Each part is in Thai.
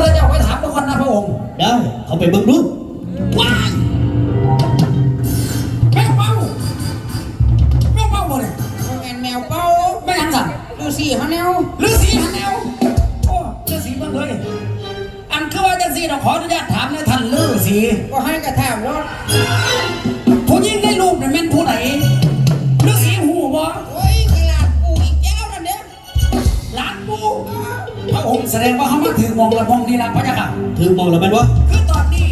เราจะเอาไปถามพระคนนะพระองค์ได้เขาไปเบิ่งดูว้ายแมวเป้าแมวเป้าบ่เนี่ยแมนแมวเป้าไม่ยังสั่นดูสิฮะแนวฤาษีหันแนวโอ้ฤาษีเบิ่งเลยอันคือว่าจังสีเราขออนุญาตถามนะท่านฤาษีก็ให้กระถามรถ มาถึงมองละมองนี่ละพระเจ้าค่ะ ถือมองแล้วแมันวะคือตอนนี้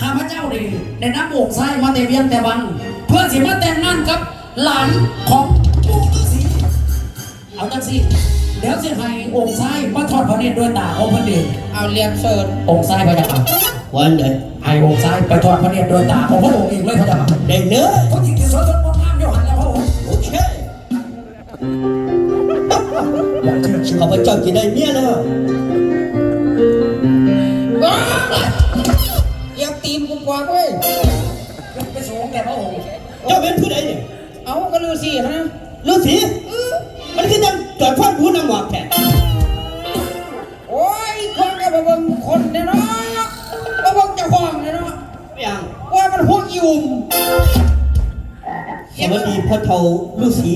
ข้าพเจ้าดิได้นำโอกไส้มาแต่เวียนแต่วัน เพื่อสิมาแต่งงานกับหลานของปู่ฤาษีเอาจังสิเดี๋ยวสิให้องค์ไส้มาทอดพระเนตรด้วยตาของพระเดชเอาเรียนเชิญองค์ไส้พระเจ้าค่ะวันไหนให้องค์ไส้ไปทอดพระเนตรด้วยตาของพระองค์เองเลยพระเจ้าค่ะได้เลยเขาจริงที่สวยสดงดงามอยู่หันแล้วพระองค์โอเคข้าพเจ้าจะได้เมียแล้ว ว้าวอย่าตีนกูกว่าเว้ยไปสูงแต่พระองค์เจ้าเป็นผู้ใดเนี่ยเอาก็ดูสิฮะฤาษีมันคือยังจอดฟันผู้นำหวากแท้โอ้ยคนก็มาเบิ่งคนเนี่ยเนาะมาเบิ่งเจ้าของเนี่ยเนาะไม่ยังว่ามันหัวยุ่มสวัสดีพ่อเฒ่าฤาษี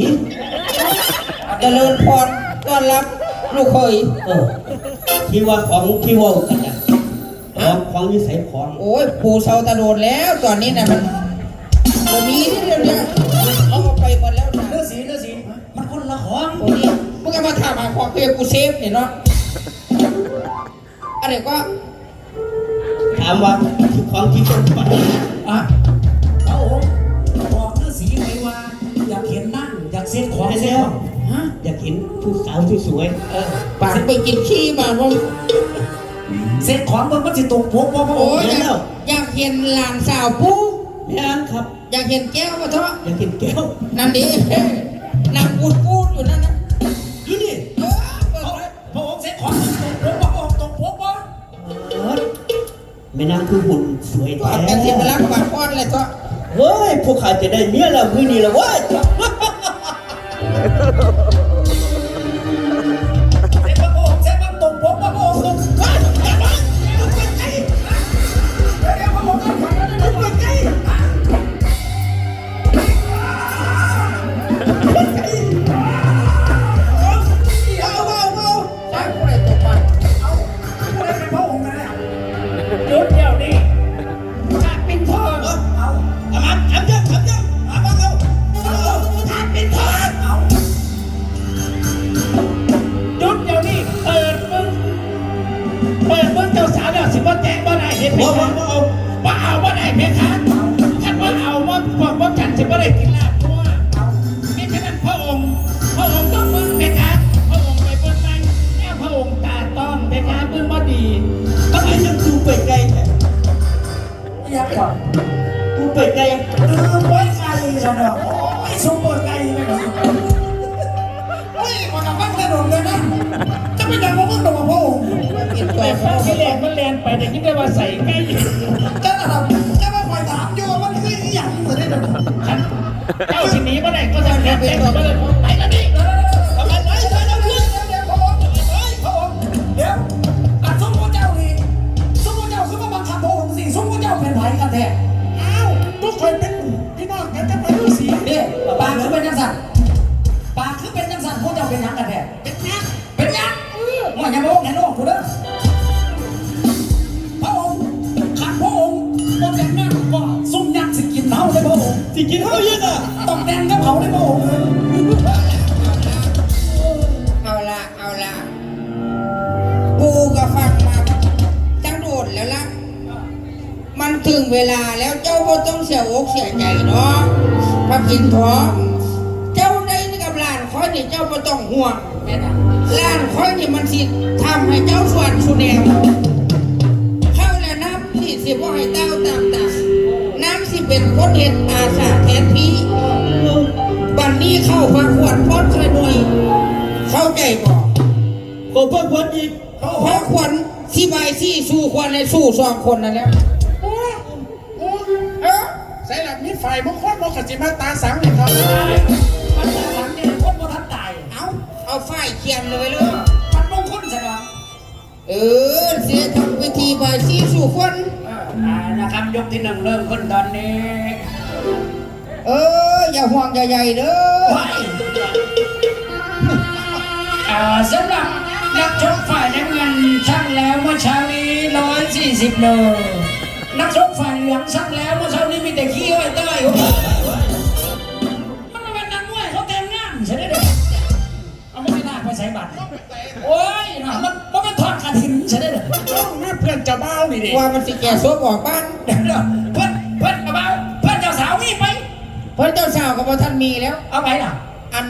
เจริญพรต้อนรับลูกเคยเออที่ว่าของที่เว่า กันเนี่ยของของนิสัยของ โอ้ยปูเซาตะโดนแล้วตอนนี้นะมันบ่มีที่เดียวเนี่ยเอาไปหมดแล้วนะฤาษีฤาษีมันคนละของโอ้ยมึงก็มาถามหาของเพียกูเซฟเนี่ยเนาะอะไรก็ถามว่าที่ของที่เป็นปัดอะพระองค์บอกฤาษีไว้ว่า อยากเห็นนั่งอยากเซ็นของเซ็นของฮะอยากเห็นผู้สาวสวยเออปากไปกินขี้มาเพราะ เซ็นของเบิ่งมันสิตกพวกบ่พระอโอ้งค์ยอยากอยากเห็นหลานสาวปูๆแม่นครับ อยากเห็นแก้วมาเถอะอยากเห็นแก้วนั่นดินางปูดปูดอยู่นั่นนะนี่นี่เออเปิดเลยพระองค์เซ็นของตกพวกบ่พระองค์ตกพวกบ่เอิ้นแม่นางคือหุ่นสวยก็แท้เอาแต่สิมาลักปากป้อนเลยเถอะเฮ้ยพวกข้าจะได้เมียแล้วมื้อนี้แล้วเว้ย ก่อนดูไปไกลเออไว้ไกลฉันเนาะโอ้ยสมบูรณ์ไกลเลยเนาะโอ้ยมันกับฟังถนนเลยนะจะไปยังว่ามึงตรงกับพระองค์เป็นตัวแต่เขาฟ้าที่แรงมันแรงไปแต่ยิ่งได้ว่าใส่ใกล้จะระดับจะมาคอยถามอยู่ว่ามันคืออหย่างเหมือนได้แบบฉันเจ้าสินี้มาได้ก็จะแค่เพียงแต่ไม่ไปแล้ว เป็นจังสันปากคือเป็นจังสันพวกเจ้าเป็นหยังกันแท้เป็นนักเป็นหยังว่าอย่าบอกแน่นอนกูเด้อพระองค์ขัดพระองค์ต้องแต่งงานก็ซุ่มยักษ์สิกินเฮาได้พระองค์สิกินข้าวเย็นอะต้องแต่งกับเขาได้พระองค์เลยเอาละเอาละปูก็ฟังมาจังโดดแล้วล่ะมันถึงเวลาแล้วเจ้าก็ต้องเสียอกเสียใจเนาะพระพินทอง อยนี่เจ้าไม่ต้องห่วงหลานคอยนี่มันสิทำให้เจ้าสวนสุแนวเข้าแล้วน้ำสิสิบ่ให้เต้าตามตาน้ำสิเป็นคนเห็นอาสาแทนพี่บันนี้เข้าพักขวดพอดเคยหน่วย เข้าใจบ่ขอพักวันอีกพระควรที่ใบที่สู้ควรในสู้สองคนนั่นแหล้วโอ้ยโอ้ยเออใส่หลักมีไฟมงคลมงคลจิมาตาสังเนี่ยครับมันจะสัง เนี่ยคนบ่ทันตายเอาเอาไฟเขียนเลยเลยมันมงคลใช่ไหมมเออเสียทำพิธีบายสีสู่คนอ่านะครับยกที่หนึ่งเริ่มขึ้นตอนนี้ เอออย่าห่วงอย่าใหญ่เด้อไปอ่าสำหรับนักชกฝ่ายน้ำเงินช่างแล้วเมื่อเช้านี้ร้อยสี่สิบโลนักชกฝ่ายเหลืองช่างแล้วเมื่อเช้านี้มีแต่ขี้อ้อยเต้ย โอ้ยนะมันมันเป็นทอดกระถิ่นใช่ไหมเด็กต้องแม่เพื่อนจะเบ้านี่ดิว่ามันสิแก่โซบออกบ้านเดี๋ยวเพื่อนเพื่อนกระเป๋าเพื่อนเจ้าสาวมีไป เพื่อนเจ้าสาวกับพ่ท่านมีแล้ว เอาไปล่ะ อัน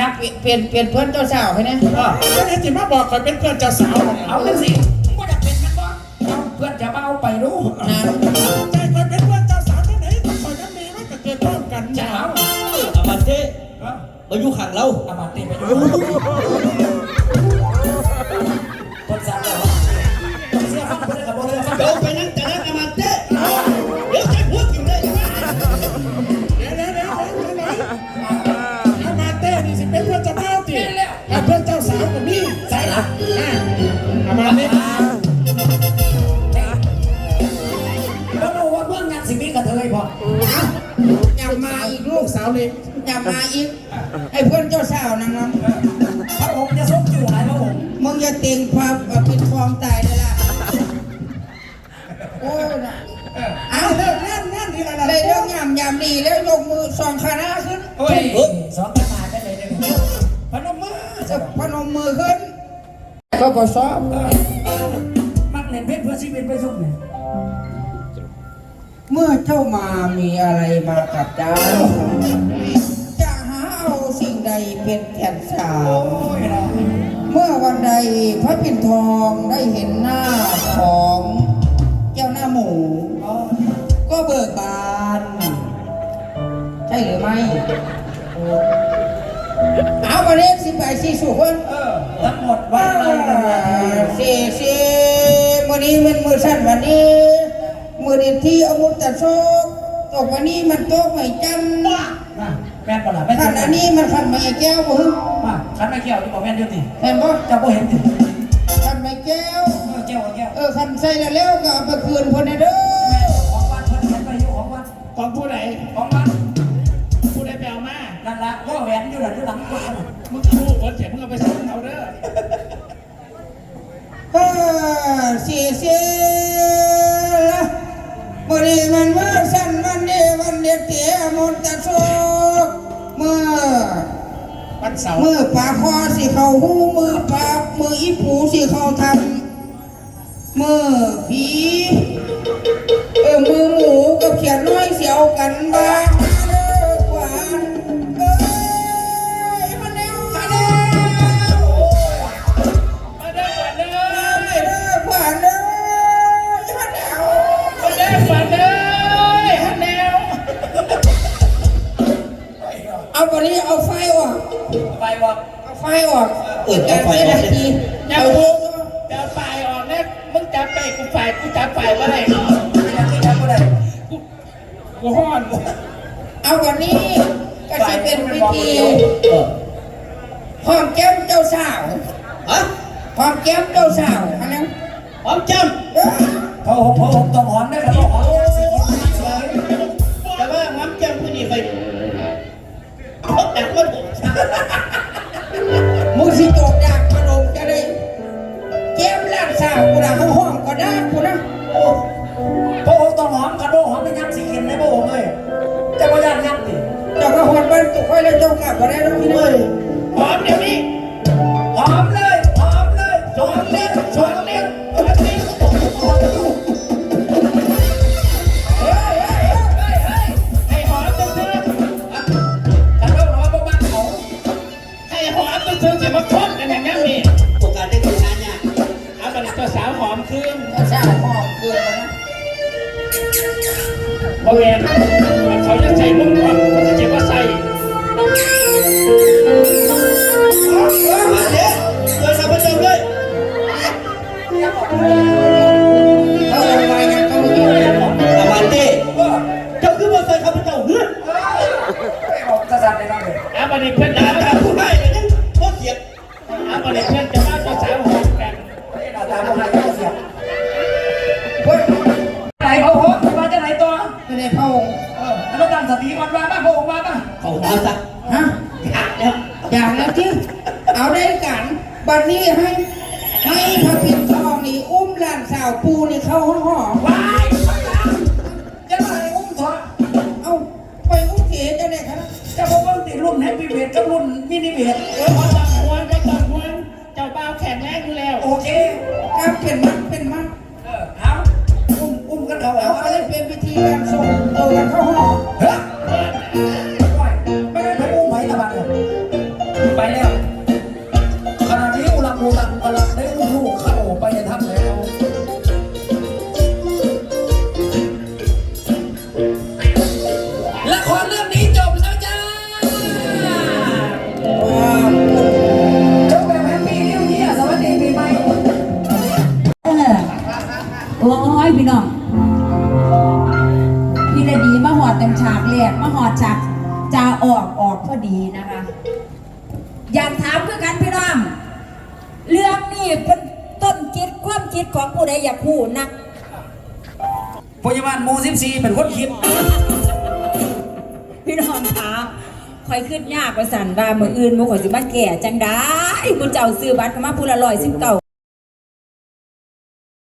นักเปลี่ยนเปลี่ยนเปลี่ยนเพื่อนเจ้าสาวให้นะเออก็เลยจิมาบอกคอยเป็นเพื่อนเจ้าสาวของเอาเลยสิมึงก็จะเป็นมันบ่เอาเพื่อนจะมาเอาไปรู้นานใจคอยเป็นเพื่อนเจ้าสาวที่ไหนต้องคอยกันมีมันก็เกิดร่วมกันจะจ้าเอาอามาเต้เออมาอยู่ขังเราเอามาตี 어, 어, 어, 어. มึงอย่าเต็งภาพปิดทองตายเลยล่ะ โอ้ยนะเอาเลิกนั่นนั่นนี่ละได้เรื่องยามยามดีแล้วยกมือสองขาหน้าขึ้นโอ้ยสองกันมาได้เลยเนี่ยพนมมือจะพนมมือขึ้น ก็พอสอบมักเล่นเพชรเพื่อชีวิตไปสุขเนี่ยเมื่อเจ้ามามีอะไรมากับเจ้าจะหาเอาสิ่งใดเป็นแก่นสาว เมื่อวันใดพระปิ่นทองได้เห็นหน้าของเจ้าหน้าหมู ก็เบิกบาน ใช่หรือไม่เอาประเด็นสิบแปดสี่สุขคนเออทั้งหมดว่าว่าอะไรกันเนี่ยสี่สี่มือนี้มันมือสั้นวันนี้มือดีที่เอามุตตะโชกตกวันนี้มันโต๊ะไม่จันมาแม่นปะล่ะแม่นขันอันนี้มันขันไม่แก้วบ่ฮึมา ขันไม่เกี่ยวที่บอกแม่นเดียวติเห็นบ่เจ้าบ่เห็นติขันไม่แก้วเออแก้วแก้วเออขันใส่แล้วแล้วก็เอาไปคืนคนในเด้อ วันเสาร์มือปากคอสิเขาหูมือปากมืออีปูสิเขาทำมือผีเออมือหมูกับเขียนน้อยเสียวกันบ้าง ไฟออกอีกการเสียนาทีอย่าเอาพูดจะฝ่ายออกนะมึงจับไปกูฝ่ายกูจับฝ่ายว่าไรไม่อยากที่ทำก็ได้กูกูห้อนเอาวันนี้ก็จะเป็นพิธีเออหอมแก้มเจ้าสาวฮะหอมแก้มเจ้าสาวอันนั้นหอมจเอ้ยพอผมพอผมต้องหอมได้ครับหอมสิำแต่ว่าหอมจำผู้นี้ไปพบดักมันมึง สิโจกอยากขนมจะได้แก้มล้านสาวกูนะเขาห้องก็ได้กูนะโอ้พอผมต้องหอมกระโดดหอมเป็นยักษ์สีกินได้พระองค์เลยจะบ่ยันยักษ์ดิเจ้าก็หอดบ้านตุกไว้แล้วเจ้ากลับก็ได้แล้วพี่น้อยหอมเดี๋ยวนี้หอมเลยหอมเลยหอมเลยหอมเลยหอมเลย บริเวณเขาจะใส่ลุงก่อนเขาจะมาใส่มาเด้เดินกับพระเจ้าเลยเขาเอาไปกันก็ไม่ได้อามาเต้เจ้าคือบ่ใส่ข้าพเจ้าเนื้อบอกจะสั่นได้บ้างเลยเอาไปเพื่อนแต่จะถ้าผู้ให้ก็ยังบ่เสียบเอาไปเพื่อนจะมาเจ้าสาวหอมกัน งสติก่อนว่ามาพระองค์ว่ามาโขาเอาซะฮะอยากแล้วอยากแล้วที่เอาได้กันบัดนี้ให้ให้พระพิมทองนี่อุ้มหลานสาวปูนี่เข้าห้องหอว้ายจะมาใอุ้มเถอะเอาไปอุ้มเก๋เจ้เนี่ยครับจะบอกว่าติดรุ่นแฮปปี้เบดกัรุ่นมินิเบดเออ อยากถามคือกันพี่น้องเรื่องนี้เป็นต้นคิดความคิดของผู้ใดอยากพูดนักพยาบาลหมูสิบสี่เป็นคนคิด พี่น้องคะคอยขึ้นยากประสันว่ามืออื่นมือข่อยสิมาแก่จังได้มือเจ้าซื้อบัตรเข้ามาพูละร้อยสิบเก้า